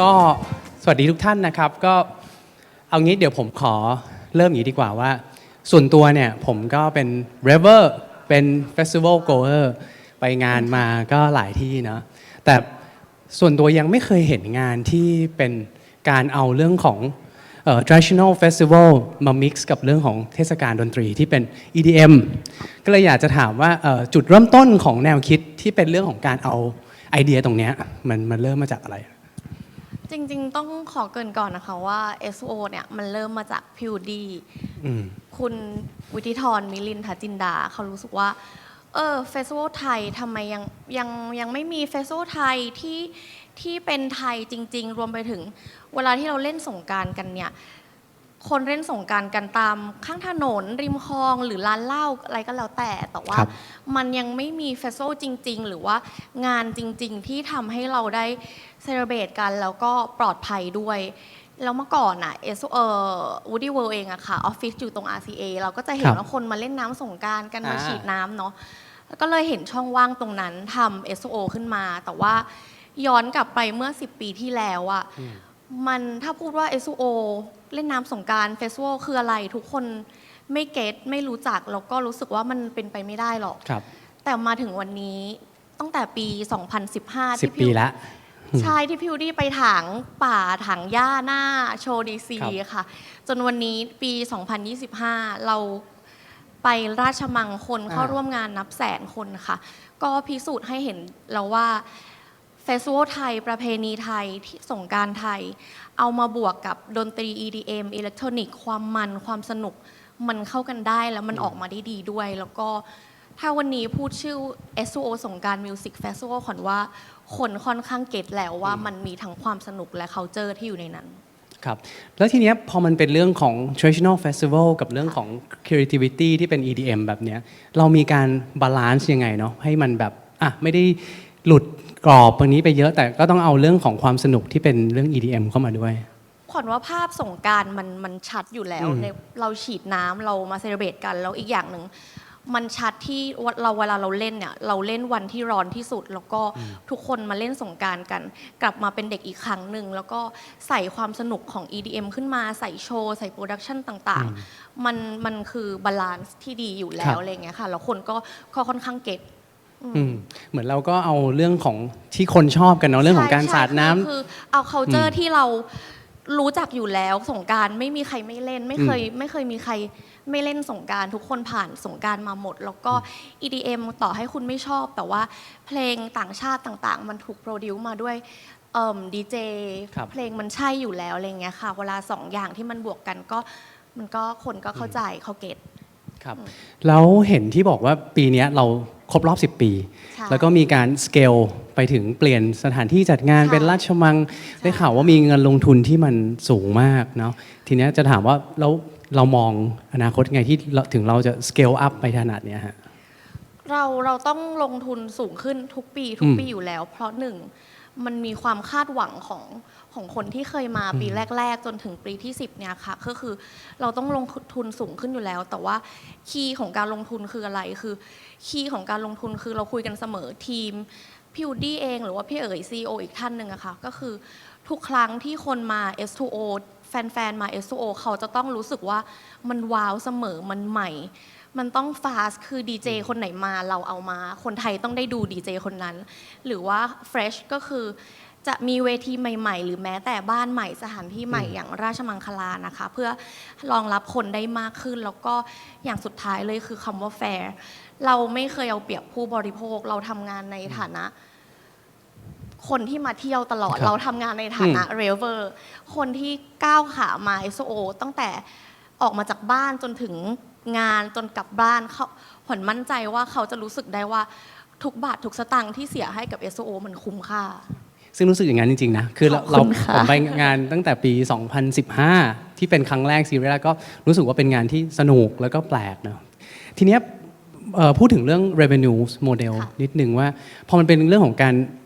ก็สวัสดีทุกท่านนะครับก็เอางี้เดี๋ยวผมขอเริ่มอย่างนี้ดีกว่าว่า ส่วนตัวเนี่ยผมก็เป็น r e v e r เป็น Festival Goer ไปงานมาก็หลายที่เนาะแต่ส่วนตัวยังไม่เคยเห็นงานที่เป็นการเอาเรื่องของ traditional festival มา mix กับเรื่องของเทศกาลดนตรีที่เป็น EDM ก็เลยอยากจะถามว่าจุดเริ่มต้นของแนวคิดที่เป็นเรื่องของการเอาไอเดียตรงเนี้ยมันมันเริ่มมาจากอะไร จริง ๆ ต้องขอเกรินก่อนนะคะว่า SO เนี่ยมันเริ่มมาจากพิวดี อืม คุณวิทิธรมิลินทจินดา เขารู้สึกว่า เออเฟสติวัลไทยทำไมยังยังยังไม่มีเฟสติวัลไทยที่ที่เป็นไทยจริง ๆ รวมไปถึงเวลาที่เราเล่นสงกรารกันเนี่ย คนเล่นสงกรารกันตามข้างถนน ริมคลองหรือร้านเหล้าอะไรก็แล้วแต่ แต่ว่าครับมันยังไม่มีเฟสติวัลจริง ๆ หรือว่างานจริง ๆ ที่ทำให้เราได้เซเลบรตกันแล้วก็ปลอดภัยด้วย แล้วเมื่อก่อนอะเอสเอ่อวูดี้เวิลด์เองอะค่ะออฟฟิศอยู่ตรง RCA เราก็จะเห็นครับว่าคนมาเล่นน้ำสงกรารกันมาอ่า ฉีดน้ำเนาะแล้วก็เลยเห็นช่องว่างตรงนั้นทำ SO ขึ้นมา แต่ว่าย้อนกลับไปเมื่อ 10 ปีที่แล้วอะมันถ้าพูดว่า SO เล่นน้ำสงกรารเฟสติวัลคืออะไร ทุกคนไม่เก็ตไม่รู้จักแล้วก็รู้สึกว่ามันเป็นไปไม่ได้หรอก ครับแต่มาถึงวันนี้ตั้งแต่ปี 2015 สิบที่ปีพิวละ ใช่ที่พิวดี้ไปถางป่าถางหญ้าหน้าโชว์ดีซีครับ ค่ะ จนวันนี้ปี 2025 เราไปราชมังคนเข้าร่วมงานนับแสนคนค่ะ ก็พิสูจน์ให้เห็นแล้วว่าเฟสติวัลไทย ประเพณีไทยที่สงการไทย เอามาบวกกับดนตรี EDM อิเล็กทรอนิกส์ความมันความสนุกมันเข้ากันได้แล้วมันออกมาได้ดีด้วย แล้วก็ถ้าวันนี้พูดชื่อ SO สงการมิวสิกเฟสติวัลขอนว่าคนค่อนข้างเก็ตแล้วว่ามันมีทั้งความสนุกและ culture ที่อยู่ในนั้นครับแล้วทีเนี้ยพอมันเป็นเรื่องของ traditional festival กับเรื่องของ creativity ที่เป็น EDM แบบเนี้ยเรามีการบาลานซ์ยังไงเนาะให้มันแบบอะไม่ได้ หลุดกรอบตรงนี้ไปเยอะแต่ก็ต้องเอาเรื่องของความสนุกที่เป็นเรื่อง EDM เข้ามาด้วย ขวัญว่าภาพสงกรารมันมันชัดอยู่แล้วอืม ในเราฉีดน้ำเรามาเซเลบรตกันแล้วอีกอย่างหนึ่งมันชัดที่ว่าเราเวลาเราเล่นเนี่ยเราเล่นวันที่ร้อนที่สุด แล้วก็ทุกคนมาเล่นสงกรารกัน กลับมาเป็นเด็กอีกครั้งหนึ่งแล้วก็ใส่ความสนุกของ EDM ขึ้นมาใส่โชว์ใส่โปรดักชันต่างๆ มันมันคือบาลานซ์ที่ดีอยู่แล้ครัวบ อะไรอย่างเงี้ยค่ะแล้วคนก็ก็ค่อนข้างเก็ต อืมเหมือนเราก็เอาเรื่องของที่คนชอบกันเนาะเรื่องของการใช่สาดน้ำ ใช่คือคือเอา culture ที่เรารู้จักอยู่แล้วสงกรารไม่มีใครไม่เล่น ไม่เคยไม่เคยมีใครไม่เล่นสงกรารทุกคนผ่านสงกรารมาหมด แล้วก็ EDM ต่อให้คุณไม่ชอบ แต่ว่าเพลงต่างชาติต่างๆ มันถูกโปรดิวมาด้วยดีเจครับ เพลงมันใช่อยู่แล้วอะไรเงี้ยค่ะ เวลาสองอย่างที่มันบวกกันก็มันก็คนก็เข้าใจเขาเก็ต ครับแล้วเห็นที่บอกว่าปีเนี้ยเราครบรอบ 10 ปี ใช่แล้วก็มีการสเกลไปถึงเปลี่ยนสถานที่จัดงานค่ะเป็นราชมังได้ข่าวว่ามีเงินลงทุนที่มันสูงมากเนาะทีเนี้ยจะถามว่าแล้วเรามองอนาคตยังไงที่เราถึงเราจะสเกลอัพไปขนาดเนี้ยฮะ เราเราต้องลงทุนสูงขึ้นทุกปีทุกปีอยู่แล้ว เพราะหนึ่ง มันมีความคาดหวังของของคนที่เคยมาปีแรก ๆ จนถึงปีที่ 10เนี่ยค่ะก็คือเราต้องลงทุนสูงขึ้นอยู่แล้ว แต่ว่าคีย์ของการลงทุนคืออะไรคือคีย์ของการลงทุนคือเราคุยกันเสมอทีมพี่วูดดี้เองหรือว่าพี่เอ๋ยซีออีกท่านหนึ่งอะค่ะก็คือทุกครั้งที่คนมา S2O แฟนๆ มา S2O เขาจะต้องรู้สึกว่ามันว้าวเสมอมันใหม่ มันต้องฟาสคือดีเจคนไหนมาเราเอามา คนไทยต้องได้ดูดีเจคนนั้น หรือว่าเฟรชก็คือจะมีเวทีใหม่ ๆ หรือแม้แต่บ้านใหม่สถานที่ใหม่อย่างราชมังคลานะคะ เพื่อรองรับคนได้มากขึ้น แล้วก็อย่างสุดท้ายเลยคือคำว่าแฟร์เราไม่เคยเอาเปรียบผู้บริโภคเราทำงานในฐานะ คนที่มาเที่ยวตลอดครับเราทำงานในฐานะเรเวอร์คนที่ก้าวขามา SO ตั้งแต่ออกมาจากบ้านจนถึง งานจนกลับบ้านเขาผลมั่นใจว่าเขาจะรู้สึกได้ว่าทุกบาททุกสตางค์ที่เสียให้กับ SO มันคุ้มค่า ซึ่งรู้สึกอย่างนั้นจริงๆนะ คือเราขอบคุณเราค่ะ ผมไปงานตั้งแต่ปี 2015 ที่เป็นครั้งแรกซีรีส์แรกก็รู้สึกว่าเป็นงานที่สนุกแล้วก็แปลกเนอะทีเนี้ยเอ่อพูดถึงเรื่อง revenue model ค่ะนิดนึงว่า พอมันเป็นเรื่องของการเอ่อ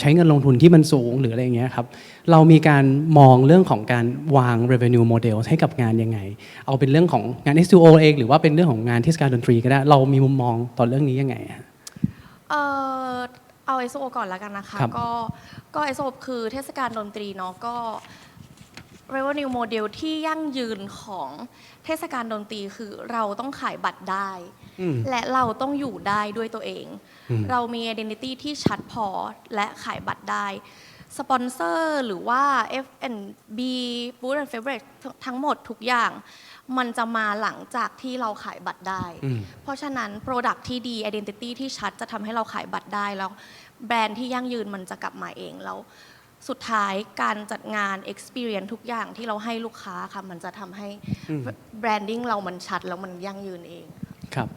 ใช้เงินลงทุนที่มันสูงหรืออะไรอย่างเงี้ยครับ เรามีการมองเรื่องของการวาง revenue model ให้กับงานยังไง เอาเป็นเรื่องของงาน S2O เองหรือว่าเป็นเรื่องของงานเทศกาลดนตรีก็ได้ เรามีมุมมองต่อเรื่องนี้ยังไงฮะเอ่อเอา SO ก่อนแล้วกันนะคะครับก็ก็ SO คือเทศกาลดนตรีเนาะก็ revenue model ที่ยั่งยืนของเทศกาลดนตรีคือเราต้องขายบัตรได้อืมและเราต้องอยู่ได้ด้วยตัวเองอืมเรามี identity ที่ชัดพอและขายบัตรได้ สปอนเซอร์หรือว่า F&B Food and Beverage ทั้งหมดทุกอย่าง มันจะมาหลังจากที่เราขายบัตรได้อืมเพราะฉะนั้น Product ที่ดี Identity ที่ชัดจะทำให้เราขายบัตรได้แล้วแบรนด์ที่ยั่งยืนมันจะกลับมาเองแล้ว สุดท้ายการจัดงาน Experience ทุกอย่างที่เราให้ลูกค้าค่ะ มันจะทำให้อืมแบรนดิ้งเรามันชัดแล้วมันยั่งยืนเอง ครับ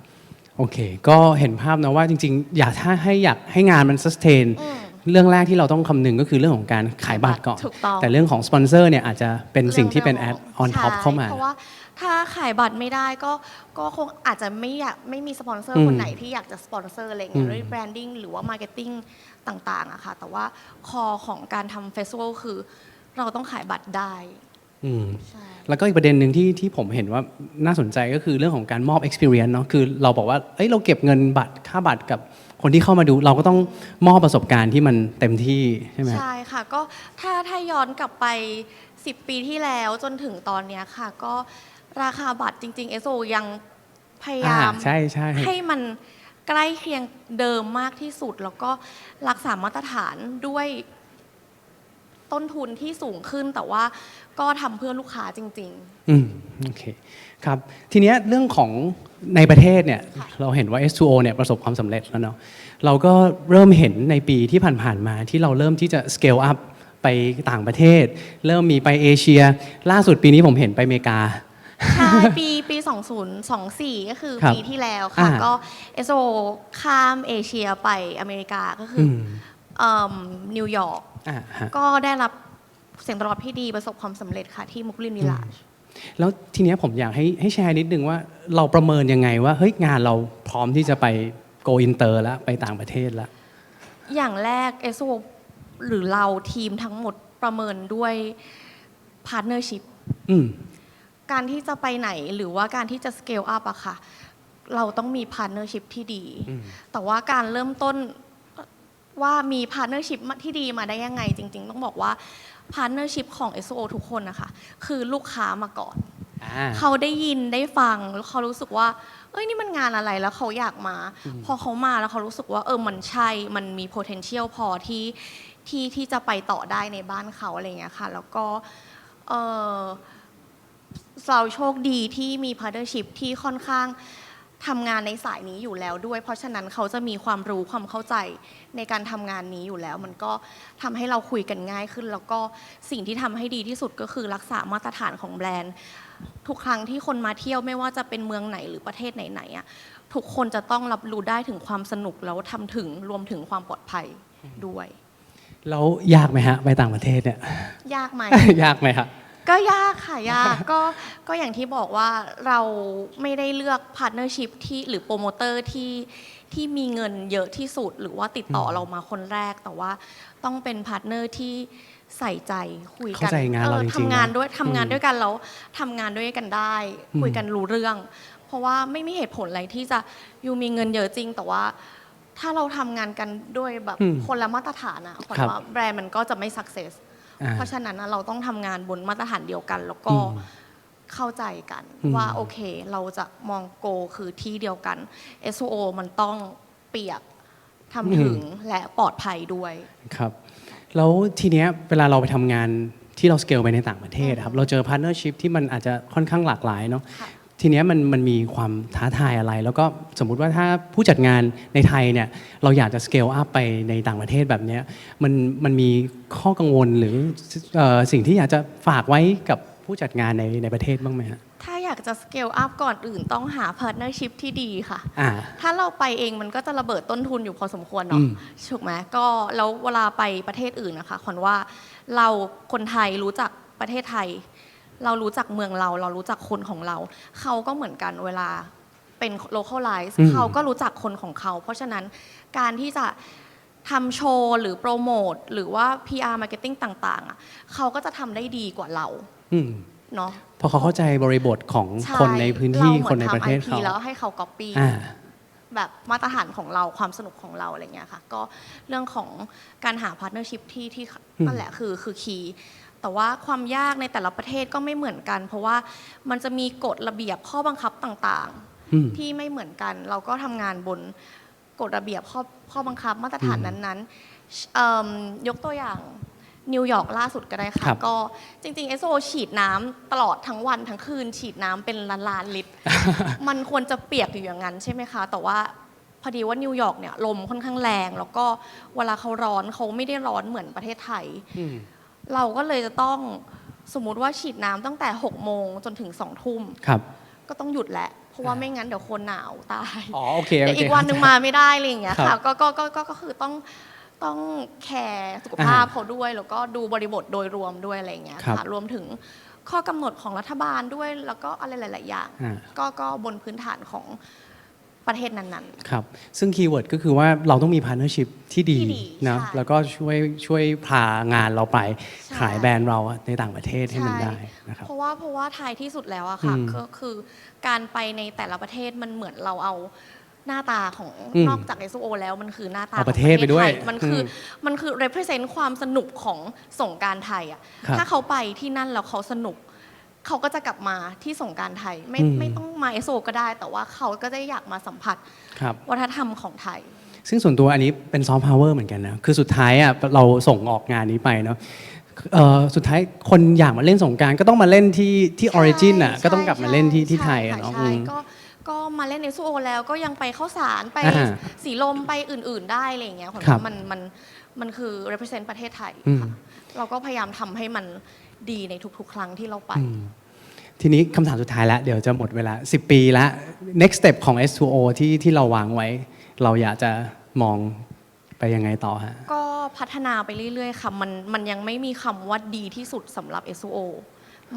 โอเค ก็เห็นภาพนะว่าจริง ๆ อยากถ้าให้อยากให้งานมัน sustain อืม เรื่องแรกที่เราต้องคำนึงก็คือเรื่องของการขายบัตรก่อน ถูกต้อง แต่เรื่องของสปอนเซอร์เนี่ยอาจจะเป็นสิ่งที่เป็น add on ใช่ top เข้ามา เพราะว่าถ้าขายบัตรไม่ได้ก็ก็คงอาจจะไม่อยากไม่มีสปอนเซอร์อืมคนไหนที่อยากจะสปอนเซอร์อะไรเงี้ยอืมด้วยแบรนดิ้งหรือว่ามาร์เก็ตติ้งต่างๆอะค่ะ แต่ว่าคอของการทำเฟสติวัลคือ เราต้องขายบัตรได้อืม ใช่ แล้วก็อีกประเด็นหนึ่งที่ที่ผมเห็นว่าน่าสนใจก็คือเรื่องของการมอบ experience เนาะคือเราบอกว่าเอ้ยเราเก็บเงินบัตรค่าบัตรกับ คนที่เข้ามาดูเราก็ต้องมอบประสบการณ์ที่มันเต็มที่ใช่ไหมใช่ค่ะ ก็ถ้าถ้าย้อนกลับไป 10 ปีที่แล้วจนถึงตอนเนี้ยค่ะ ก็ราคาบัตรจริง ๆ SO ยังพยายามอ่าใช่ใช่ ให้มันใกล้เคียงเดิมมากที่สุด แล้วก็รักษามาตรฐานด้วยต้นทุนที่สูงขึ้น แต่ว่าก็ทำเพื่อลูกค้าจริงอืมโอเคครับทีเนี้ยเรื่องของ ในประเทศเนี่ยค่ะเราเห็นว่า S2O เนี่ยประสบความสำเร็จแล้วเนาะเราก็เริ่มเห็นในปีที่ผ่านๆมาที่เราเริ่มที่จะ scale up ไปต่างประเทศ เริ่มมีไปเอเชีย ล่าสุดปีนี้ผมเห็นไปอเมริกาๆใช่ปีปี 2024 ก็คือครับปีที่แล้วค่ะ อ่าก็ SO ข้ามเอเชียไปอเมริกาก็คืออือม เอิ่มนิวยอร์กอ่าฮะ ก็ได้รับเสียงตอบรับที่ดีประสบความสำเร็จค่ะที่มุกลินวิลาช แล้วทีเนี้ยผมอยากให้ให้แชร์นิดนึงว่าเราประเมินยังไงว่าเฮ้ยงานเราพร้อมที่จะไป go inter แล้วไปต่างประเทศแล้ว อย่างแรก SO หรือเราทีมทั้งหมดประเมินด้วย partnership อืมการที่จะไปไหนหรือว่าการที่จะ scale up อะค่ะ เราต้องมี partnership ที่ดี อืม แต่ว่าการเริ่มต้นว่ามี partnership ที่ดีมาได้ยังไง จริง ๆ ต้องบอกว่า partnership ของ SO ทุกคนนะคะคือลูกค้ามาก่อน อ่า เขาได้ยินได้ฟังแล้วเขารู้สึกว่า เอ้ยนี่มันงานอะไรแล้วเขาอยากมา พอเขามาแล้วเขารู้สึกว่าเออมันใช่มันมี potential พอที่ที่ที่จะไปต่อได้ในบ้านเขาอะไรอย่างเงี้ยค่ะ แล้วก็เออเราโชคดีที่มี partnership ที่ค่อนข้าง ทำงานในสายนี้อยู่แล้วด้วย เพราะฉะนั้นเขาจะมีความรู้ความเข้าใจในการทำงานนี้อยู่แล้ว มันก็ทำให้เราคุยกันง่ายขึ้น แล้วก็สิ่งที่ทำให้ดีที่สุดก็คือรักษามาตรฐานของแบรนด์ ทุกครั้งที่คนมาเที่ยวไม่ว่าจะเป็นเมืองไหนหรือประเทศไหนๆอะทุกคนจะต้องรับรู้ได้ถึงความสนุกแล้วทำถึงรวมถึงความปลอดภัยด้วย แล้วยากไหมฮะ ไปต่างประเทศเนี่ย ยากไหม ยากไหมครับ ก็ยากค่ะยากก็ก็อย่างที่บอกว่าเราไม่ได้เลือกพาร์ทเนอร์ชิพที่หรือโปรโมเตอร์ที่ที่มีเงินเยอะที่สุด หรือว่าติดต่อเรามาคนแรก แต่ว่าต้องเป็นพาร์ทเนอร์ที่ใส่ใจคุยกัเข้าใจงานเราจริงๆทำงานนะด้วยทำงานอืมด้วยกันแล้วทำงานด้วยกันได้ อืม คุยกันรู้เรื่อง เพราะว่าไม่มีเหตุผลอะไรที่จะยูมีเงินเยอะจริง แต่ว่าถ้าเราทำงานกันด้วยแบบอืมคนละมาตรฐานอะขวัญครับ ว่าแบรนด์มันก็จะไม่สักเซสอ่า เพราะฉะนั้นนะเราต้องทำงานบนมาตรฐานเดียวกัน แล้วก็อืมเข้าใจกันอืมว่าโอเค เราจะมองโกคือที่เดียวกัน SO มันต้องเปียกทำถึงและปลอดภัยด้วยครับแล้วทีเนี้ยเวลาเราไปทำงานที่เราสเกลไปในต่างประเทศครับเราเจอพาร์ n เนอร์ชิพที่มันอาจจะค่อนข้างหลากหลายเนาะค่ะ ทีเนี้ยมันมันมีความท้าทายอะไร แล้วก็สมมุติว่าถ้าผู้จัดงานในไทยเนี่ยเราอยากจะสเกลอัพไปในต่างประเทศแบบเนี้ยมันมันมีข้อกังวลหรือเอ่อสิ่งที่อยากจะฝากไว้กับผู้จัดงานในในประเทศบ้างไหมฮะถ้าอยากจะสเกลอัพก่อนอื่นต้องหาพาร์ n เนอร์ชิพที่ดีค่ะอ่าถ้าเราไปเองมันก็จะระเบิดต้นทุนอยู่พอสมควรอืเนาะมถูกไหมก็แล้วเวลาไปประเทศอื่นนะคะขวัญว่าเราคนไทยรู้จักประเทศไทย เรารู้จักเมืองเรา เรารู้จักคนของเรา เขาก็เหมือนกันเวลาเป็น localize อืม เขาก็รู้จักคนของเขา เพราะฉะนั้นการที่จะทำโชว์หรือโปรโมทหรือว่า PR marketing ต่างๆอะเขาก็จะทำได้ดีกว่าเราอืมเนาะเพราะเขาเข้าใจบริบทของใช่คนในพื้นที่เราเหคมือนในทำประเทศ IP เขาแล้วให้เขา copy อ่า แบบมาตรฐานของเราความสนุกของเราอะไรเงี้ยค่ะ ก็เรื่องของการหาพาร์ทเนอร์ชิพที่ที่อืม นั่นแหละคือคือคีย์ แต่ว่าความยากในแต่ละประเทศก็ไม่เหมือนกัน เพราะว่ามันจะมีกฎระเบียบข้อบังคับต่างอืมๆที่ไม่เหมือนกัน เราก็ทำงานบนกฎระเบียบข้อข้อบังคับมาตรฐานอืมนั้นๆเอิ่มยกตัวอย่างนิวยอร์กล่าสุดก็ได้ค่ะครับก็จริงๆ SO ฉีดน้ำตลอดทั้งวันทั้งคืน ฉีดน้ำเป็นล้านๆลิตร มันควรจะเปียกอยู่อย่างนั้นใช่ไหมคะ แต่ว่าพอดีว่านิวยอร์กเนี่ยลมค่อนข้างแรง แล้วก็เวลาเขาร้อนเขาไม่ได้ร้อนเหมือนประเทศไทยอืม เราก็เลยจะต้องสมมุติว่าฉีดน้ำตั้งแต่6โมงจนถึง2ทุ่มครับ ก็ต้องหยุดแหละ เพราะว่าไม่งั้นเดี๋ยวคนหนาวตาย อ๋อโอเคโอเดี๋ยวเค อีกวันหนึ่งมาไม่ได้อะไรอย่างเงี้ยครัค่ะบก็ก็ก็ก็ก็คือต้องต้องแคร์สุขภาพอ่าเขาด้วย แล้วก็ดูบริบทโดยรวมด้วยอะไรอย่างเงี้ยครับค่ะรวมถึงข้อกำหนดของรัฐบาลด้วยแล้วก็อะไรหลาย ๆ อย่าง อ่า ก็ก็บนพื้นฐานของ ประเทศนั้น ครับ ซึ่งคีย์เวิร์ดก็คือว่าเราต้องมีพาร์ n เนอร์ชิพที่ดีที่ดีนะใช่แล้วก็ช่วยช่วยพางานเราไปใช่ ขายแบรนด์เราในต่างประเทศให้มันใช่ได้นะครับๆเพราะว่าเพราะว่าท้ายที่สุดแล้วอะค่ะอืมก็คือการไปในแต่ละประเทศมันเหมือนเราเอาหน้าตาของอืมนอกจาก SO แล้วมันคือหน้าตาเอาของประเทศไปด้วยทยมันคืออมมันคือ represent ความสนุกของสงกรารไทยอะครับ ถ้าเขาไปที่นั่นแล้วเขาสนุก เขาก็จะกลับมาที่สงกรารไทย ไม่อืม ไม่ต้องมา SO ก็ได้ แต่ว่าเขาก็จะอยากมาสัมผัสครับ วัฒนธรรมของไทย ซึ่งส่วนตัวอันนี้เป็นซอฟต์พาวเวอร์เหมือนกันนะ คือสุดท้ายอะเราส่งออกงานนี้ไปเนาะเอ่อสุดท้ายคนอยากมาเล่นสงกรารก็ต้องมาเล่นที่ที่ออริจินอะ ใช่ก็ต้องกลับมาเล่นที่ใช่ที่ไทยใช่อะเนาะใช่อืมก็ก็มาเล่นในซูโอแล้วก็ยังไปเข้าสารไปอ่าสีลมไปอื่น ๆ ได้อะไรอย่างเงี้ยผมครับว่ามันมันมันคือ represent ประเทศไทยอืม ค่ะเราก็พยายามทำให้มัน ดีในทุกๆ ครั้งที่เราไปอืมทีนี้คำถามสุดท้ายแล้วเดี๋ยวจะหมดเวลา 10 ปีแล้ว next step ของ S2O ที่ที่เราวางไว้ เราอยากจะมองไปยังไงต่อฮะ ก็พัฒนาไปเรื่อยๆ ค่ะ มันมันยังไม่มีคำว่าดีที่สุดสำหรับ SO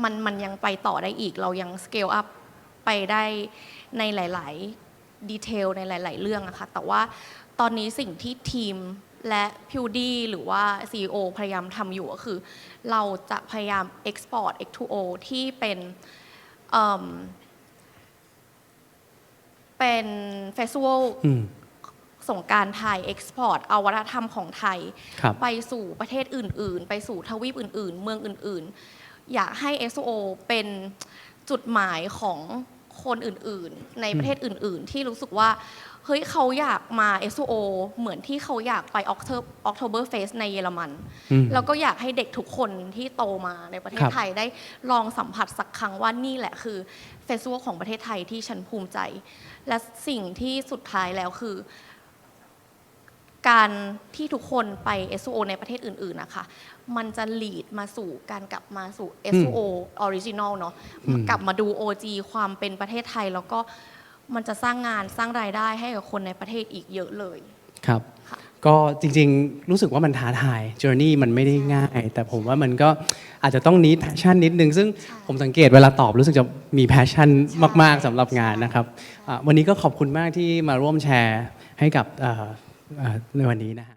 มันมันยังไปต่อได้อีก เรายัง scale up ไปได้ในหลาย ๆ ดีเทลในหลาย ๆ เรื่องอะค่ะ แต่ว่าตอนนี้สิ่งที่ทีม และพิวดีหรือว่า CEO พยายามทำอยู่ก็คือ เราจะพยายาม export X2O ที่เป็นเอิ่มเป็นเฟสติวัลอืมสงกรารไทยเอ็กซ์พอร์ตเอาวัฒนธรรมของไทยครับไปสู่ประเทศอื่น ๆ ไปสู่ทวีปอื่น ๆ เมืองอื่น ๆ อยากให้ SO เป็นจุดหมายของ คนอื่นๆ ในประเทศอื่น ๆ ที่รู้สึกว่า เฮ้ยเขาอยากมา SO เหมือนที่เขาอยากไป October Fest ในเยอรมันอืมแล้วก็อยากให้เด็กทุกคนที่โตมาในประเทศครับไทยได้ลองสัมผัสสักครั้งว่านี่แหละคือเฟสติวัลของประเทศไทยที่ฉันภูมิใจ และสิ่งที่สุดท้ายแล้วคือการที่ทุกคนไป SO ในประเทศอื่น ๆ นะคะ มันจะ lead มาสู่การกลับมาสู่ SO original เนาะอืมกลับมาดู OG ความเป็นประเทศไทย แล้วก็มันจะสร้างงานสร้างรายได้ให้กับคนในประเทศอีกเยอะเลยครับค่ะก็จริงๆ รู้สึกว่ามันท้าทาย journey มันไม่ได้ง่าย แต่ผมว่ามันก็อาจจะต้องนิด passion นิดนึง ซึ่งผมสังเกตเวลาตอบรู้สึกจะมี passion มาก ๆสำหรับงานนะครับอะวันนี้ก็ขอบคุณมากที่มาร่วมแชร์ให้กับเอ่อเอ่อในวันนี้นะฮะ